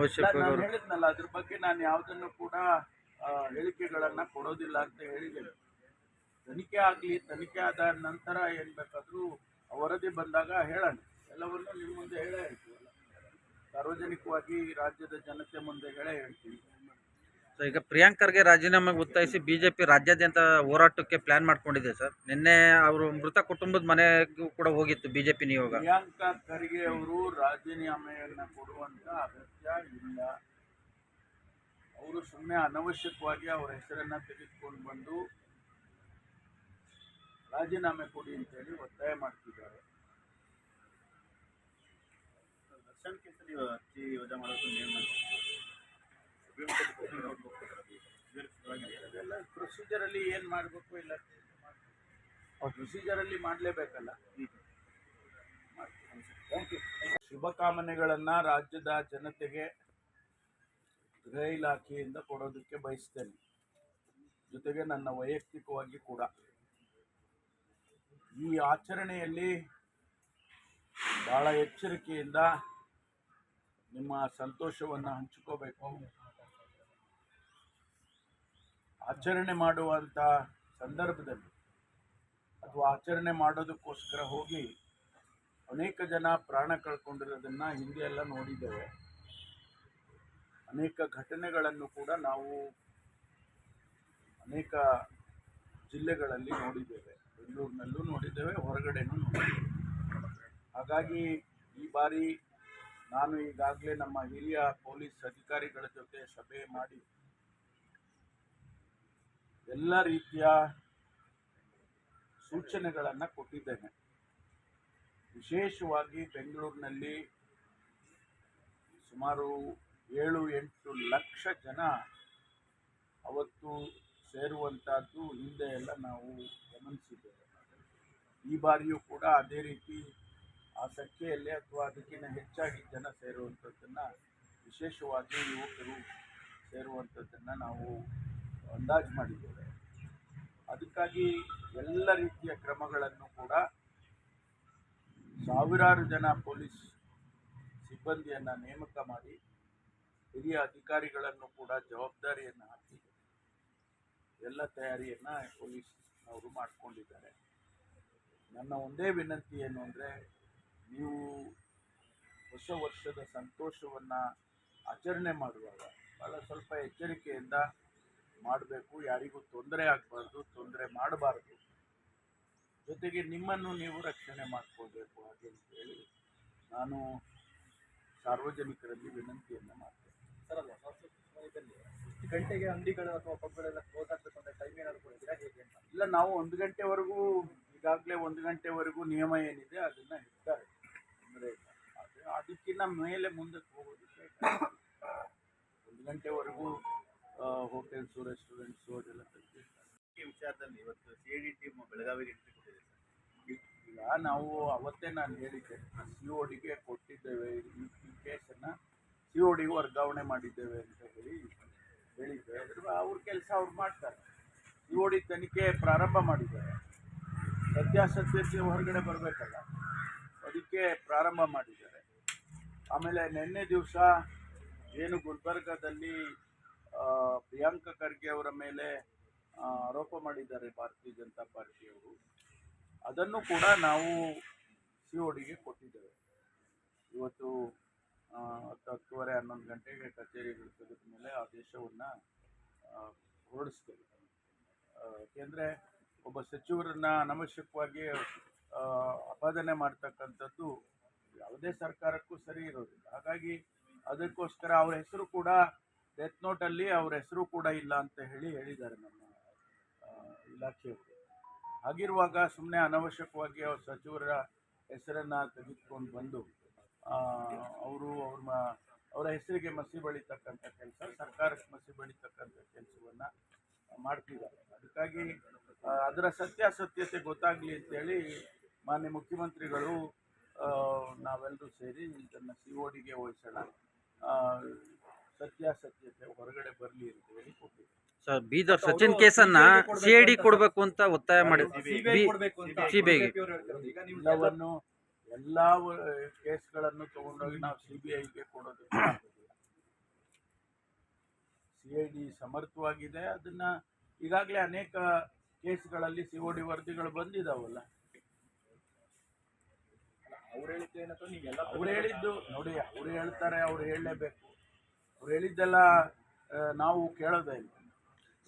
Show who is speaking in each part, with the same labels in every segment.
Speaker 1: ಅನಾವಶ್ಯಕವಾಗಿ
Speaker 2: ನಾನು ಹೇಳಿದ್ನಲ್ಲ ಅದ್ರ ಬಗ್ಗೆ ನಾನು ಯಾವುದನ್ನು ಕೂಡ ಆ, ಹೇಳಿಕೆಗಳನ್ನ ಕೊಡೋದಿಲ್ಲ ಅಂತ ಹೇಳಿದ್ದೇನೆ. ತನಿಖೆ ಆಗ್ಲಿ ತನಿಖೆ ಆದ ನಂತರ ಏನ್ ಬೇಕಾದ್ರೂ ವರದಿ ಬಂದಾಗ ಹೇಳೋಣ. ಎಲ್ಲವನ್ನೂ ನಿಮ್ಮ ಮುಂದೆ ಹೇಳೇ ಹೇಳ್ತೀವಲ್ಲ ಸಾರ್ವಜನಿಕವಾಗಿ ರಾಜ್ಯದ ಜನತೆ ಮುಂದೆ ಹೇಳೇ ಹೇಳ್ತೀವಿ.
Speaker 1: ಈಗ ಪ್ರಿಯಾಂಕ್ ಖರ್ಗೆ ರಾಜೀನಾಮೆಗೆ ಒತ್ತಾಯಿಸಿ ಬಿಜೆಪಿ ರಾಜ್ಯಾದ್ಯಂತ ಹೋರಾಟಕ್ಕೆ ಪ್ಲಾನ್ ಮಾಡ್ಕೊಂಡಿದೆ ಸರ್. ನಿನ್ನೆ ಅವರು ಮೃತ ಕುಟುಂಬದ ಮನೆಗೂ ಕೂಡ ಹೋಗಿತ್ತು ಬಿಜೆಪಿ ನಿಯೋಗ.
Speaker 2: ಪ್ರಿಯಾಂಕಾ ಖರ್ಗೆ ಅವರು ರಾಜೀನಾಮೆಯನ್ನು ಕೊಡುವಂತ ಅಗತ್ಯ ಇಲ್ಲ. ಅವರು ಸುಮ್ಮನೆ ಅನವಶ್ಯಕವಾಗಿ ಅವರ ಹೆಸರನ್ನ ತೆಗೆದುಕೊಂಡು ಬಂದು ರಾಜೀನಾಮೆ ಕೊಡಿ ಅಂತೇಳಿ ಒತ್ತಾಯ ಮಾಡ್ತಿದ್ದಾರೆ.
Speaker 3: ದರ್ಶನ್ಗಿಂತ ನೀವು ಅರ್ಜಿ ಯೋಜನೆ ಮಾಡೋದು
Speaker 2: ಅದೆಲ್ಲ ಏನು ಮಾಡಬೇಕು ಇಲ್ಲ ಪ್ರೊಸೀಜರಲ್ಲಿ ಮಾಡಲೇಬೇಕಲ್ಲ. ಥ್ಯಾಂಕ್ ಯು ಶುಭಕಾಮನೆಗಳನ್ನ ರಾಜ್ಯದ ಜನತೆಗೆ ಗೃಹ ಇಲಾಖೆಯಿಂದ ಕೊಡೋದಕ್ಕೆ ಬಯಸ್ತೇನೆ. ಜೊತೆಗೆ ನನ್ನ ವೈಯಕ್ತಿಕವಾಗಿ ಕೂಡ. ಈ ಆಚರಣೆಯಲ್ಲಿ ಭಾಳ ಎಚ್ಚರಿಕೆಯಿಂದ ನಿಮ್ಮ ಸಂತೋಷವನ್ನು ಹಂಚಿಕೋಬೇಕು. ಆಚರಣೆ ಮಾಡುವಂಥ ಸಂದರ್ಭದಲ್ಲಿ ಅಥವಾ ಆಚರಣೆ ಮಾಡೋದಕ್ಕೋಸ್ಕರ ಹೋಗಿ ಅನೇಕ ಜನ ಪ್ರಾಣ ಕಳ್ಕೊಂಡಿರೋದನ್ನು ಹಿಂದೆ ಎಲ್ಲ ನೋಡಿದ್ದೇವೆ. ಅನೇಕ ಘಟನೆಗಳನ್ನು ಕೂಡ ನಾವು ಅನೇಕ ಜಿಲ್ಲೆಗಳಲ್ಲಿ ನೋಡಿದ್ದೇವೆ. ಬೆಂಗಳೂರಿನಲ್ಲೂ ನೋಡಿದ್ದೇವೆ, ಹೊರಗಡೆನೂ ನೋಡಿದ್ದೇವೆ. ಹಾಗಾಗಿ ಈ ಬಾರಿ ನಾನು ಈಗಾಗಲೇ ನಮ್ಮ ಹಿರಿಯ ಪೊಲೀಸ್ ಅಧಿಕಾರಿಗಳ ಜೊತೆ ಸಭೆ ಮಾಡಿ ಎಲ್ಲ ರೀತಿಯ ಸೂಚನೆಗಳನ್ನು ಕೊಟ್ಟಿದ್ದೇನೆ. ವಿಶೇಷವಾಗಿ ಬೆಂಗಳೂರಿನಲ್ಲಿ ಸುಮಾರು ಏಳು ಎಂಟು ಲಕ್ಷ ಜನ ಅವತ್ತು ಸೇರುವಂತಹದ್ದು ಹಿಂದೆ ಎಲ್ಲ ನಾವು ಗಮನಿಸಿದ್ದೇವೆ. ಈ ಬಾರಿಯೂ ಕೂಡ ಅದೇ ರೀತಿ ಆ ಸಂಖ್ಯೆಯಲ್ಲಿ ಅಥವಾ ಅದಕ್ಕಿಂತ ಹೆಚ್ಚಾಗಿ ಜನ ಸೇರುವಂಥದ್ದನ್ನು ವಿಶೇಷವಾಗಿ ಯುವಕರು ಸೇರುವಂಥದ್ದನ್ನು ನಾವು ಅಂದಾಜು ಮಾಡಿದ್ದೇವೆ. ಅದಕ್ಕಾಗಿ ಎಲ್ಲ ರೀತಿಯ ಕ್ರಮಗಳನ್ನು ಕೂಡ ಸಾವಿರಾರು ಜನ ಪೊಲೀಸ್ ಸಿಬ್ಬಂದಿಯನ್ನು ನೇಮಕ ಮಾಡಿ ಹಿರಿಯ ಅಧಿಕಾರಿಗಳನ್ನು ಕೂಡ ಜವಾಬ್ದಾರಿಯನ್ನು ಹಾಕಿ ಎಲ್ಲ ತಯಾರಿಯನ್ನು ಪೊಲೀಸ್ ಅವರು ಮಾಡಿಕೊಂಡಿದ್ದಾರೆ. ನನ್ನ ಒಂದೇ ವಿನಂತಿ ಏನು ಅಂದರೆ ನೀವು ಹೊಸ ವರ್ಷದ ಸಂತೋಷವನ್ನು ಆಚರಣೆ ಮಾಡುವಾಗ ಭಾಳ ಸ್ವಲ್ಪ ಎಚ್ಚರಿಕೆಯಿಂದ ಮಾಡಬೇಕು ಯಾರಿಗೂ ತೊಂದರೆ ಆಗಬಾರ್ದು ತೊಂದರೆ ಮಾಡಬಾರ್ದು. ಜೊತೆಗೆ ನಿಮ್ಮನ್ನು ನೀವು ರಕ್ಷಣೆ ಮಾಡ್ಕೊಳ್ಬೇಕು ಹಾಗೆ ಅಂತ ಹೇಳಿ ನಾನು ಸಾರ್ವಜನಿಕರಲ್ಲಿ ವಿನಂತಿಯನ್ನು ಮಾಡ್ತೇನೆ.
Speaker 3: ಸರ್ ಅಲ್ಲ ಸಂಸ್ಕೃತಿ ಸಮಯದಲ್ಲಿ ಇಷ್ಟು ಗಂಟೆಗೆ ಅಂಗಡಿಗಳು ಅಥವಾ ಪಬ್ಗಳೆಲ್ಲ ಕ್ಲೋಸ್ ಆಗಬೇಕು ಅಂತ ಟೈಮ್ ಏನಾದ್ರು ಕೊಡ್ತೀರಾ? ಹೇಗೆ ಅಂತ?
Speaker 2: ಇಲ್ಲ ನಾವು ಒಂದು ಗಂಟೆವರೆಗೂ ಈಗಾಗಲೇ ಒಂದು ಗಂಟೆವರೆಗೂ ನಿಯಮ ಏನಿದೆ ಅದನ್ನು ಇಡ್ತಾರೆ ಅಂದರೆ ಅದು ಅದಕ್ಕಿಂತ ಮೇಲೆ ಮುಂದಕ್ಕೆ ಹೋಗೋದಕ್ಕೆ. ಒಂದು ಗಂಟೆವರೆಗೂ ಹೋಟೆಲ್ಸು ರೆಸ್ಟೋರೆಂಟ್ಸು ಅದೆಲ್ಲ
Speaker 3: ಈ ವಿಚಾರದಲ್ಲಿ ಇವತ್ತು ಸಿ ಡಿ ಟೀಮ್ ಬೆಳಗಾವಿಗೆ
Speaker 2: ಈಗ ನಾವು ಅವತ್ತೇ ನಾನು ಹೇಳಿದ್ದೆ ಸಿ ಒ ಡಿಗೆ ಕೊಟ್ಟಿದ್ದೇವೆ, ಈ ಕೇಸನ್ನ ಸಿ ಒ ಡಿಗೆ ವರ್ಗಾವಣೆ ಮಾಡಿದ್ದೇವೆ ಅಂತ ಹೇಳಿ ಹೇಳಿದ್ದೆ. ಅವ್ರ ಕೆಲಸ ಅವ್ರು ಮಾಡ್ತಾರೆ. ಸಿ ಒ ಡಿ ತನಿಖೆ ಪ್ರಾರಂಭ ಮಾಡಿದ್ದಾರೆ. ಸತ್ಯಾಸತ್ಯತೆ ಹೊರಗಡೆ ಬರಬೇಕಲ್ಲ, ಅದಕ್ಕೆ ಪ್ರಾರಂಭ ಮಾಡಿದ್ದಾರೆ. ಆಮೇಲೆ ನಿನ್ನೆ ದಿವಸ ಏನು ಗುಲ್ಬರ್ಗದಲ್ಲಿ ಪ್ರಿಯಾಂಕ ಖರ್ಗೆ ಅವರ ಮೇಲೆ ಆರೋಪ ಮಾಡಿದ್ದಾರೆ ಭಾರತೀಯ ಜನತಾ ಪಾರ್ಟಿಯವರು. ಅದನ್ನು ಕೂಡ ನಾವು ಸಿ ಒ ಡಿಗೆ ಕೊಟ್ಟಿದ್ದೇವೆ. ಇವತ್ತು ಆ, ಹತ್ತು ಹತ್ತುವರೆ ಹನ್ನೊಂದು ಗಂಟೆಗೆ ಕಚೇರಿಗಳು ತೆಗೆದ ಮೇಲೆ ಆದೇಶವನ್ನು ಹೊರಡಿಸ್ತೇವೆ ಏಕೆಂದರೆ ಒಬ್ಬ ಸಚಿವರನ್ನ ಅನವಶ್ಯಕವಾಗಿ ಆ, ಅಪಾದನೆ ಮಾಡ್ತಕ್ಕಂಥದ್ದು ಯಾವುದೇ ಸರ್ಕಾರಕ್ಕೂ ಸರಿ ಇರೋದಿಲ್ಲ. ಹಾಗಾಗಿ ಅದಕ್ಕೋಸ್ಕರ ಅವರ ಹೆಸರು ಕೂಡ ಡೆತ್ ನೋಟಲ್ಲಿ ಅವ್ರ ಹೆಸರು ಕೂಡ ಇಲ್ಲ ಅಂತ ಹೇಳಿ ಹೇಳಿದ್ದಾರೆ ನಮ್ಮ ಇಲಾಖೆ ಇಲಾಖೆಯವರು. ಹಾಗಿರುವಾಗ ಸುಮ್ಮನೆ ಅನವಶ್ಯಕವಾಗಿ ಅವ್ರ ಸಚಿವರ ಹೆಸರನ್ನು ತೆಗೆದುಕೊಂಡು ಬಂದು ಅವರು ಅವ್ರ ಅವರ ಹೆಸರಿಗೆ ಮಸಿ ಬಳಿತಕ್ಕಂಥ ಕೆಲಸ, ಸರ್ಕಾರಕ್ಕೆ ಮಸಿ ಬಳಿತಕ್ಕಂಥ ಕೆಲಸವನ್ನು ಮಾಡ್ತಿದ್ದಾರೆ. ಅದಕ್ಕಾಗಿ ಅದರ ಸತ್ಯಾಸತ್ಯತೆ ಗೊತ್ತಾಗಲಿ ಅಂತೇಳಿ ಮಾನ್ಯ ಮುಖ್ಯಮಂತ್ರಿಗಳು ನಾವೆಲ್ಲರೂ ಸೇರಿ ಇದನ್ನು ಸಿ ಒ ಡಿಗೆ ವಹಿಸೋಣ ಸತ್ಯಾಸತ್ಯತೆ ಹೊರಗಡೆ ಬರಲಿ ಅಂತ ಹೇಳಿ
Speaker 1: ಸರ್ ಬೀದರ್ ಸಚಿನ್ ಕೇಸನ್ನ ಸಿ ಐ ಡಿ ಕೊಡಬೇಕು ಅಂತ ಒತ್ತಾಯ ಮಾಡಿ
Speaker 3: ಎಲ್ಲಾ
Speaker 1: ಸಿಬಿಐಗೆ
Speaker 2: ಎಲ್ಲವನ್ನು ಎಲ್ಲ ಕೇಸ್ಗಳನ್ನು ತಗೊಂಡೋಗಿ ನಾವು ಸಿಬಿಐಗೆ ಕೊಡೋದು. ಸಿ ಐ ಡಿ ಸಮರ್ಥವಾಗಿದೆ. ಅದನ್ನ ಈಗಾಗಲೇ ಅನೇಕ ಕೇಸ್ಗಳಲ್ಲಿ ಸಿ ಒ ಡಿ ವರದಿಗಳು ಬಂದಿದಾವಲ್ಲ.
Speaker 3: ಅವ್ರು ಹೇಳಿದ್ದು ನೀವು ಎಲ್ಲ
Speaker 2: ಅವ್ರು ಹೇಳಿದ್ದು ನೋಡಿ ಅವ್ರು ಹೇಳ್ತಾರೆ ಅವ್ರು ಹೇಳಲೇಬೇಕು. ಅವ್ರು ಹೇಳಿದ್ದೆಲ್ಲ ನಾವು ಕೇಳೋದೇ ಇಲ್ಲ.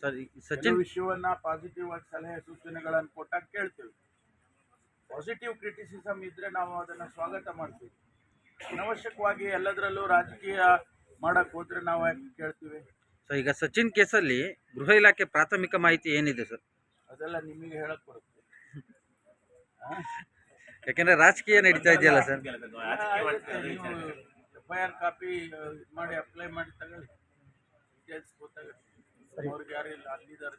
Speaker 1: ಸರ್ ಸಚಿನ್
Speaker 2: ವಿಷಯವನ್ನ ಪಾಸಿಟಿವ್ ಆಗಿ ಸಲಹೆ ಸೂಚನೆಗಳನ್ನು ಕೊಟ್ಟಾಗ ಕೇಳ್ತೀವಿ. ಪಾಸಿಟಿವ್ ಕ್ರಿಟಿಸಿಸಮ್ ಇದ್ರೆ ನಾವು ಅದನ್ನ ಸ್ವಾಗತ ಮಾಡ್ತೀವಿ. ಅನವಶ್ಯಕವಾಗಿ ಎಲ್ಲದರಲ್ಲೂ ರಾಜಕೀಯ ಮಾಡಕ್ ಹೋದ್ರೆ ನಾವು ಯಾಕೆ ಕೇಳ್ತೀವಿ?
Speaker 1: ಸರ್ ಈಗ ಸಚಿನ್ ಕೇಸಲ್ಲಿ ಗೃಹ ಇಲಾಖೆ ಪ್ರಾಥಮಿಕ ಮಾಹಿತಿ ಏನಿದೆ ಸರ್?
Speaker 2: ಅದೆಲ್ಲ ನಿಮಗೆ ಹೇಳಕ್ ಬರುತ್ತೆ.
Speaker 1: ಯಾಕಂದ್ರೆ ರಾಜಕೀಯ ನಡೀತಾ ಇದೆಯಲ್ಲ sir?
Speaker 2: F I R copy ಮಾಡಿ ಅಪ್ಲೈ ಮಾಡಿ ತಗೊಳ್ಳಿ. ಡೀಟೇಲ್ಸ್ ಗೊತ್ತಾಗುತ್ತೆ. ಅವ್ರಿಗೆ ಯಾರಿಲ್ಲ ಅಲ್ಲಿದ್ದಾರೆ